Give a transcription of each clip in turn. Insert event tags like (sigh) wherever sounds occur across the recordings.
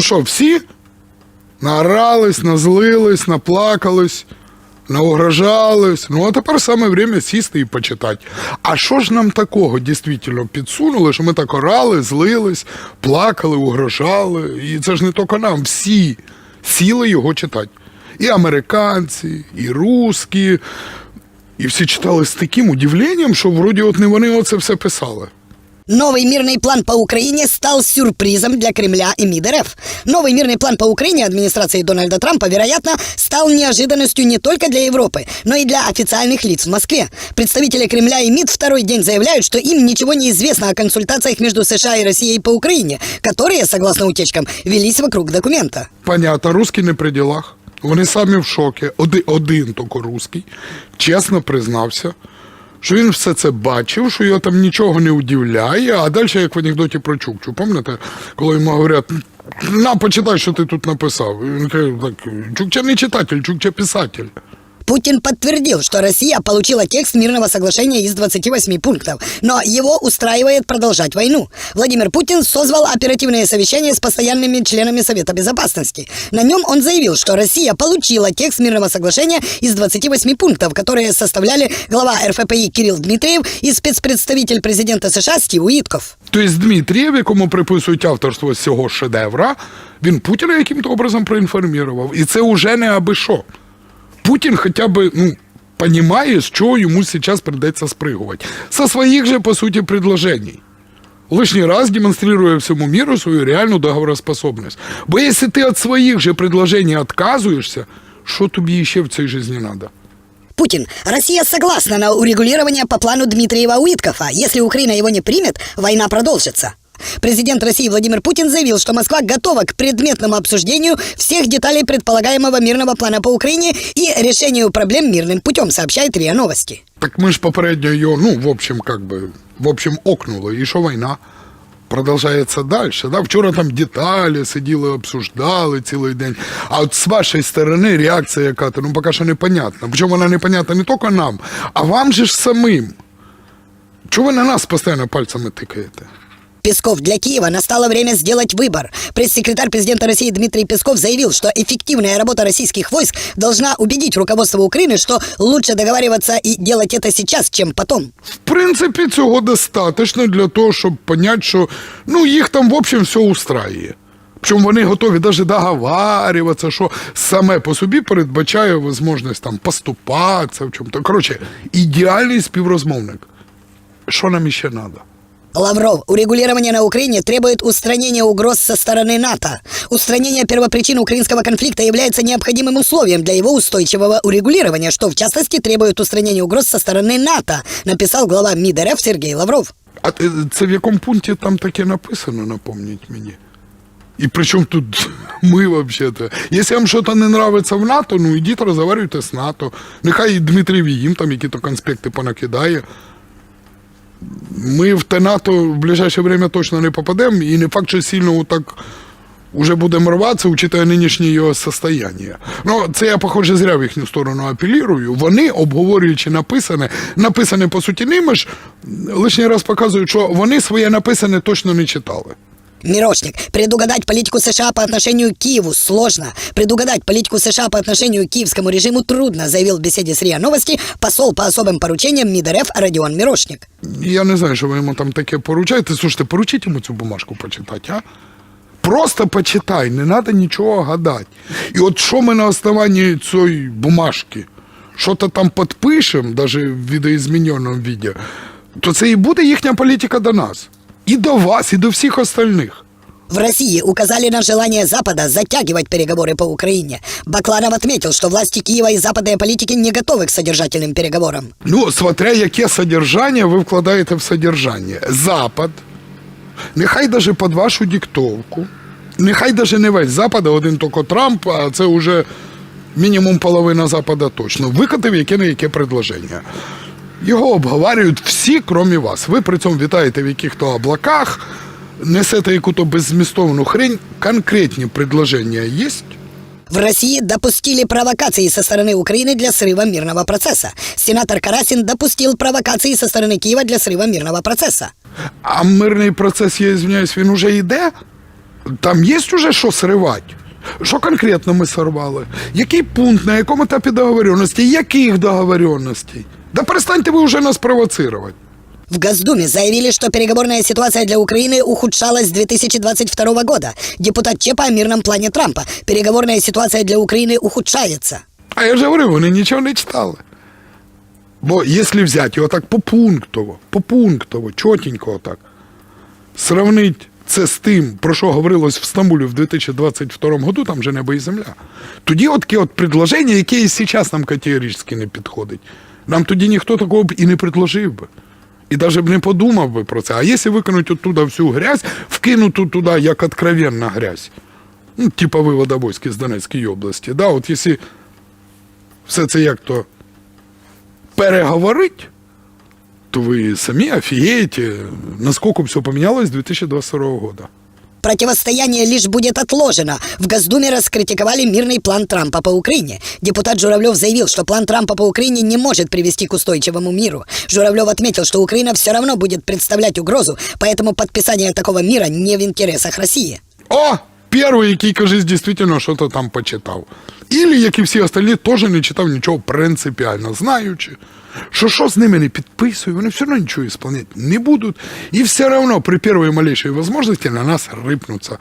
Ну що, всі наорались, назлились, наплакались, наугрожались. Ну, а тепер саме время сісти і почитати. А що ж нам такого дійсно підсунули, що ми так орали, злились, плакали, угрожали. І це ж не тільки нам, всі сіли його читати. І американці, і русські, і всі читали з таким удивленням, що вроді от не вони оце все писали. Новый мирный план по Украине стал сюрпризом для Кремля и МИД РФ. Новый мирный план по Украине администрации Дональда Трампа, вероятно, стал неожиданностью не только для Европы, но и для официальных лиц в Москве. Представители Кремля и МИД второй день заявляют, что им ничего не известно о консультациях между США и Россией по Украине, которые, согласно утечкам, велись вокруг документа. Понятно, русські не при ділах. Вони самі в шокі. Один, один тільки русський чесно признався, Що він все це бачив, що його там нічого не удивляє, а далі, як в анекдоті про Чукчу, пам'ятаєте, коли йому говорять, на, почитай, що ти тут написав. Він каже, так, Чукча не читатель, Чукча писатель. Путин подтвердил, что Россия получила текст мирного соглашения из 28 пунктов, но его устраивает продолжать войну. Владимир Путин созвал оперативное совещание с постоянными членами Совета Безопасности. На нем он заявил, что Россия получила текст мирного соглашения из 28 пунктов, которые составляли глава РФПИ Кирилл Дмитриев и спецпредставитель президента США Стив Уитков. Тобто Дмитрієв, якому приписують авторство з цього шедевра, він Путіна яким-то образом проінформував. І це вже не аби що. Путін хоча б ну, розуміє, з чого йому зараз придеться спригувати. Со своїх же, по суті, предложений. Лишній раз демонстрирує всьому миру свою реальну договороспособність. Бо якщо ти від своїх же предложений відказуєшся, що тобі ще в цій житті треба? Путин. Россия согласна на урегулирование по плану Дмитриева-Уиткова. Если Украина его не примет, война продолжится. Президент России Владимир Путин заявил, что Москва готова к предметному обсуждению всех деталей предполагаемого мирного плана по Украине и решению проблем мирным путем, сообщает РИА Новости. Так ми ж попередньо його, ну, в общем, как бы, в общем, окнули. І що війна? Продовжується далі. Да? Вчора там деталі сиділи, обсуждали цілий день. А от з вашої сторони реакція яка-то, ну, поки що непонятна. Причому вона непонятна не тільки нам, а вам же ж самим. Чого ви на нас постійно пальцями тикаєте? Песков, для Киева настало время сделать выбор. Пресс-секретарь президента России Дмитрий Песков заявил, что эффективная работа российских войск должна убедить руководство Украины, что лучше договариваться и делать это сейчас, чем потом. В принципі, цього достатньо для того, щоб понять, що ну, їх там, в общем, все устраює. Причому вони готові навіть договарюватися, що саме по собі передбачає можливість там поступатися в чому-то. Коротше, ідеальний співрозмовник. Що нам іще треба? Лавров, урегулирование на Украине требует устранения угроз со стороны НАТО. Устранение первопричин украинского конфликта является необходимым условием для его устойчивого урегулирования, что в частности требует устранения угроз со стороны НАТО, написал глава МИД РФ Сергей Лавров. А е, це в якому пункті там таке написано, напомніть мені. І при чому тут (laughs) ми взагалі-то? Якщо вам щось не нравиться в НАТО, ну ідіть розговорюйте з НАТО. Нехай і Дмитрій їм там якісь конспекти понакидає. Ми в те НАТО в ближайше время точно не попадемо, і не факт, що сильно так уже будемо рватися, учитывая нинішнє його состояние. Ну, це я, похоже, зря в їхню сторону апелірую. Вони, обговорюючи написане, написане по суті ними ж, лишній раз показують, що вони своє написане точно не читали. Мирошник. Предугадать политику США по отношению к Киеву сложно. Предугадать политику США по отношению к киевскому режиму трудно, заявил в беседе с РИА Новости посол по особым поручениям МИД РФ Родион Мирошник. Я не знаю, що ви йому там таке поручаєте. Слушайте, поручіть йому цю бумажку почитати, а? Просто почитай, не треба нічого гадати. І от що ми на основанні цієї бумажки, що-то там підпишемо, навіть в відеозміненому відео, то це і буде їхня політика до нас І до вас, і до всіх остальних. В России указали на желание Запада затягивать переговоры по Украине. Бакланов отметил, что власти Киева и западные политики не готовы к содержательным переговорам. Ну, смотря яке содержання ви вкладаєте в содержання. Запад, нехай даже під вашу диктовку, нехай даже не весь Запад, а один тільки Трамп, а це вже мінімум половина Запада точно, викотив яке не яке предложення. Його обговорюють всі, крім вас. Ви при цьому вітаєте в яких-то облаках, несете яку-то беззмістовну хрень. Конкретні предложення є? В России допустили провокации со стороны Украины для срыва мирного процесса. Сенатор Карасин допустил провокации со стороны Киева для срыва мирного процесса. А мирний процес, я извиняюсь, він уже йде? Там є уже що сривати? Що конкретно ми сорвали? Який пункт, на якому етапі договоренності, яких договоренностей? Да перестаньте ви вже нас провоцировать. В Госдуме заявили, что переговорная ситуация для Украины ухудшалась с 2022 года. Депутат Чепа о мирном плане Трампа. Переговорная ситуация для Украины ухудшается. А я ж говорю, вони нічого не читали. Бо якщо взяти його так попунктово, попунктово, чотенько так, сравнить це з тим, про що говорилось в Стамбулі в 2022 году, там же небо і земля. Тоді от таке от предложення, яке і зараз нам категорично не підходить. Нам тоді ніхто такого б і не предложив би. І навіть б не подумав би про це. А якщо викинути оттуда всю грязь, вкинути туди як откровенна грязь, ну, типа вивода войск з Донецької області, да, от якщо все це як то переговорить, то ви самі офігієте, наскільки все помінялось з 2022 года. Противостояние лишь будет отложено. В Госдуме раскритиковали мирный план Трампа по Украине. Депутат Журавлев заявил, что план Трампа по Украине не может привести к устойчивому миру. Журавлев отметил, что Украина все равно будет представлять угрозу, поэтому подписание такого мира не в интересах России. О! Перший, який, кажись, дійсно щось там почитав. Ілі, як і всі остальні, теж не читав нічого принципіально, знаючи, що що з ними не підписує, вони все одно нічого ісполняти не будуть. І все одно при першій малейшій можливості на нас рипнуться.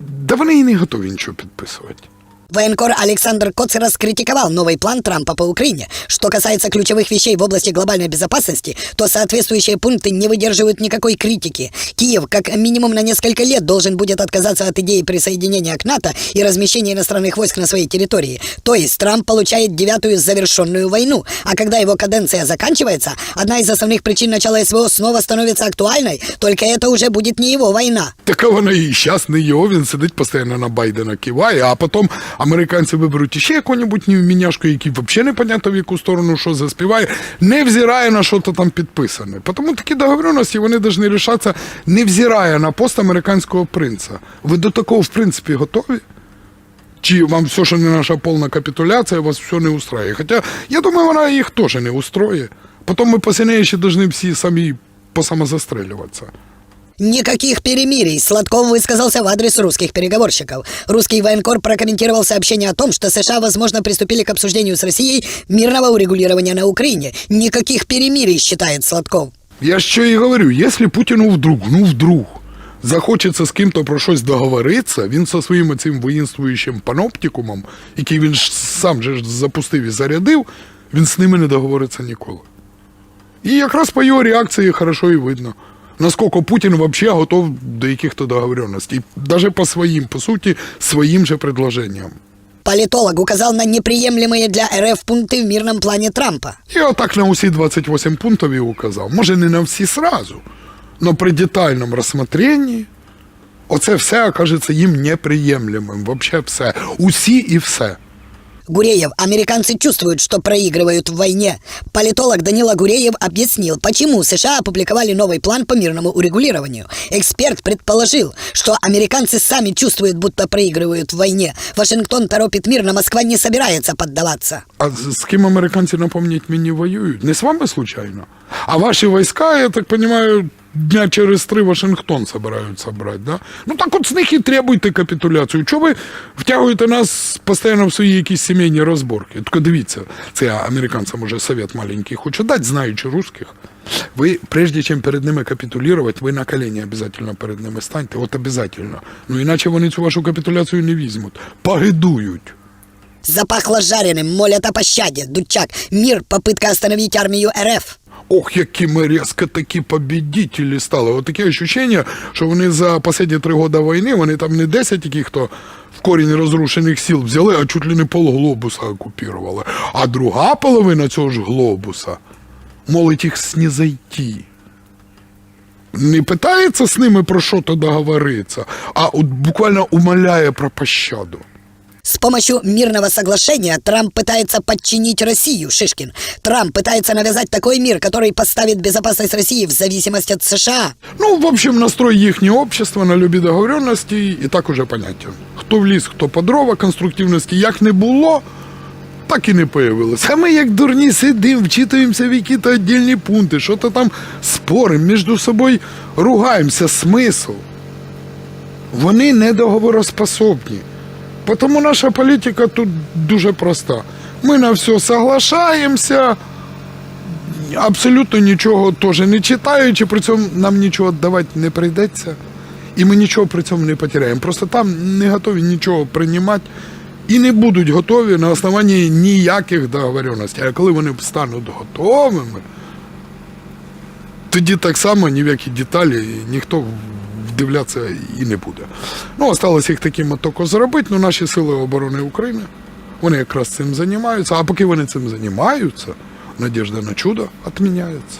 Да вони і не готові нічого підписувати. Военкор Александр Коц раскритиковал новый план Трампа по Украине. Что касается ключевых вещей в области глобальной безопасности, то соответствующие пункты не выдерживают никакой критики. Киев как минимум на несколько лет должен будет отказаться от идеи присоединения к НАТО и размещения иностранных войск на своей территории. То есть Трамп получает девятую завершенную войну, а когда его каденция заканчивается, одна из основных причин начала СВО снова становится актуальной, только это уже будет не его война. Така вона і зараз не його, він сидить постійно на Байдена киває, а потім американці виберуть іще яку-небудь невміняшку, який взагалі непонятно в яку сторону що заспіває, не взирає на що то там підписане. Тому такі договоренності вони повинні рішатися, не взирає на пост американського принца. Ви до такого, в принципі, готові? Чи вам все, що не наша повна капітуляція, вас все не устроює? Хоча, я думаю, вона їх теж не устроює. Потім ми посильніше повинні всі самі посамозастрелюватися. Никаких перемирий. Сладков высказался в адрес русских переговорщиков. Русский военкор прокомментировал сообщение о том, что США, возможно, приступили к обсуждению с Россией мирного урегулирования на Украине. Никаких перемирий, считает Сладков. Я що і говорю, якщо Путіну вдруг, ну вдруг, захочеться з ким-то про щось договоритися, він зі своїм цим воїнствуючим паноптикумом, який він ж сам же ж запустив і зарядив, він з ними не договориться ніколи. І якраз по його реакції хорошо і видно, Наскільки Путін взагалі готов до яких-то договоренностей, навіть по своїм, по суті, своїм же предложенням. Политолог указал на неприемлемые для РФ пункты в мирном плане Трампа. І отак на усі 28 пунктів і указав. Може, не на всі сразу, але при детальному розсмотренні оце все окажеться їм неприємлемим. Вообще все. Усі і все. Гуреев, американцы чувствуют, что проигрывают в войне. Политолог Данила Гуреев объяснил, почему США опубликовали новый план по мирному урегулированию. Эксперт предположил, что американцы сами чувствуют, будто проигрывают в войне. Вашингтон торопит мир, но Москва не собирается поддаваться. А з, з ким американці, напомніть мені, воюють? Не з вами случайно? А ваші війська, я так розумію, дня через три Вашингтон собираються брати, да? Ну так от з них і требуйте капітуляцію. Чого ви втягуєте нас постійно в свої якісь сімейні розборки? Тільки дивіться, це американцям уже совет маленький хочу дати, знаючи русських. Ви, прежде чим перед ними капітулювати, ви на колені обов'язково перед ними станьте. От обов'язково. Ну іначе вони цю вашу капітуляцію не візьмуть. Погидують. Запахло жареным, молят о пощаде. Дудчак, мир, попытка остановить армию РФ. Ох, які ми різко такі побідітелі стали. От таке ощущення, що вони за останні три роки війни, вони там не 10 яких то в корінь розрушених сіл взяли, а чуть ли не пол глобуса окупували. А друга половина цього ж глобуса молить їх снізойти. Не питається з ними про що то договориться, а от буквально умоляє про пощаду. С помощью мирного соглашения Трамп пытается подчинить Россию, Шишкин. Трамп пытается навязать такой мир, который поставит безопасность России в зависимость от США. Ну, в общем, настрой їхнього общества на любі договоренності і так уже поняття. Хто в ліс, хто по дрова, конструктивності як не було, так і не появилось. А ми, як дурні, сидимо, вчитуємося в які-то віддільні пункти, що то там споримо, між собою ругаємося, смисл. Вони не договороспособні. Тому наша політика тут дуже проста. Ми на все соглашаємося, абсолютно нічого теж не читаючи, при цьому нам нічого давати не прийдеться. І ми нічого при цьому не потеряємо. Просто там не готові нічого приймати і не будуть готові на основанні ніяких договоренностей. А коли вони стануть готовими, тоді так само ні в які деталі ніхто вдивлятися і не буде. Ну, осталось їх таким от тільки зробити, ну наші сили оборони України, вони якраз цим займаються, а поки вони цим займаються, надіжда на чудо відміняється.